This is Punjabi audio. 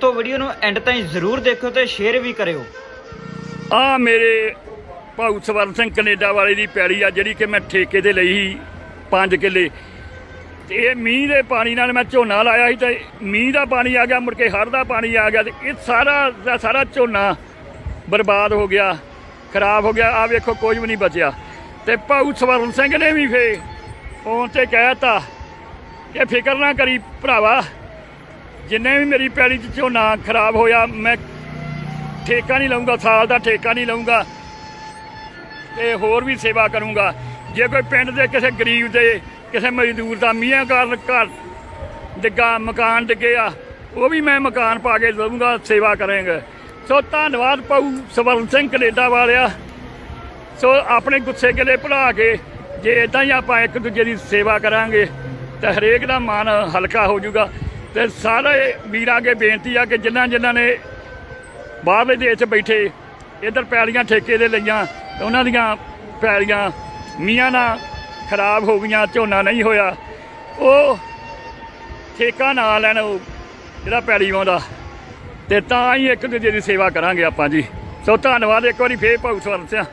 ਤੋਂ ਵੀਡੀਓ ਨੂੰ ਐਂਡ ਤਾਈਂ ਜ਼ਰੂਰ ਦੇਖੋ ਤੇ ਸ਼ੇਅਰ ਵੀ ਕਰਿਓ। ਆ ਮੇਰੇ ਭਾਊ ਸਵਰਨ ਸਿੰਘ ਕੈਨੇਡਾ ਵਾਲੇ ਦੀ ਪੈਲੀ ਆ, ਜਿਹੜੀ ਕਿ ਮੈਂ ਠੇਕੇ ਤੇ ਲਈ ਸੀ 5 ਕਿੱਲੇ। ਤੇ ਇਹ ਮੀਂਹ ਦੇ ਪਾਣੀ ਨਾਲ ਮੈਂ ਝੋਨਾ ਲਾਇਆ ਸੀ ਤੇ ਮੀਂਹ ਦਾ ਪਾਣੀ ਆ ਗਿਆ, ਮੁੜ ਕੇ ਹੜ੍ਹ ਦਾ ਪਾਣੀ ਆ ਗਿਆ ਤੇ ਇਹ ਸਾਰਾ ਦਾ ਸਾਰਾ ਝੋਨਾ ਬਰਬਾਦ ਹੋ ਗਿਆ, ਖਰਾਬ ਹੋ ਗਿਆ ਆ ਵੇਖੋ ਕੁਝ ਵੀ ਨਹੀਂ ਬਚਿਆ। ਤੇ ਭਾਊ ਸਵਰਨ ਸਿੰਘ ਨੇ ਵੀ ਫੇ ਫੋਨ ਤੇ ਕਹਿਤਾ ਕਿ ਫਿਕਰ ਨਾ ਕਰੀ ਭਰਾਵਾ ਜਿੰਨੇ ਵੀ ਮੇਰੀ ਪੈਲੀ 'ਚ ਝੋਨਾ ਖਰਾਬ ਹੋਇਆ, ਮੈਂ ਠੇਕਾ ਨਹੀਂ ਲਊਂਗਾ, ਸਾਲ ਦਾ ਠੇਕਾ ਨਹੀਂ ਲਊਂਗਾ ਤੇ ਹੋਰ ਵੀ ਸੇਵਾ ਕਰੂੰਗਾ। ਜੇ ਕੋਈ ਪਿੰਡ ਦੇ ਕਿਸੇ ਗਰੀਬ ਦੇ, ਕਿਸੇ ਮਜ਼ਦੂਰ ਦਾ ਮੀਆਂ ਕਾਰਨ ਘਰ ਡਿੱਗਾ, ਮਕਾਨ ਡਿੱਗੇ ਆ, ਉਹ ਵੀ ਮੈਂ ਮਕਾਨ ਪਾ ਕੇ ਦਊਂਗਾ, ਸੇਵਾ ਕਰਾਂਗੇ। ਸੋ ਧੰਨਵਾਦ ਪਾਉ ਸਵਰਨ ਸਿੰਘ ਕੈਨੇਡਾ ਵਾਲਿਆ। ਸੋ ਆਪਣੇ ਗੁੱਸੇ ਗਿਲੇ ਭੁਲਾ ਕੇ ਜੇ ਇਦਾਂ ਹੀ ਆਪਾਂ ਇੱਕ ਦੂਜੇ ਦੀ ਸੇਵਾ ਕਰਾਂਗੇ, ਤਾਂ ਹਰੇਕ ਦਾ ਮਨ ਹਲਕਾ ਹੋ ਜਾਊਗਾ। ਤੇ ਸਾਰੇ ਵੀਰਾਂ ਅੱਗੇ ਬੇਨਤੀ ਆ ਕਿ ਜਿਨ੍ਹਾਂ ਜਿਨ੍ਹਾਂ ਨੇ ਬਾਹਰਲੇ ਦੇਸ਼ 'ਚ ਬੈਠੇ, ਇੱਧਰ ਪੈਲੀਆਂ ਠੇਕੇ ਦੇ ਲਈਆਂ, ਤੇ ਉਹਨਾਂ ਦੀਆਂ ਪੈਲੀਆਂ ਮੀਆਂ ਨਾਲ ਖਰਾਬ ਹੋ ਗਈਆਂ, ਝੋਨਾ ਨਹੀਂ ਹੋਇਆ। ਉਹ ਠੇਕਾ ਨਾ ਲੈਣ ਉਹ ਜਿਹੜਾ ਪੈਲੀ ਵਾਉਂਦਾ। ਤੇ ਤਾਂ ਹੀ ਇੱਕ ਦੂਜੇ ਦੀ ਸੇਵਾ ਕਰਾਂਗੇ ਆਪਾਂ ਜੀ। ਸੋ ਧੰਨਵਾਦ, ਇੱਕ ਵਾਰੀ ਫੇਰ ਭਾਊ ਸਵਰਨ ਸਿੰਘ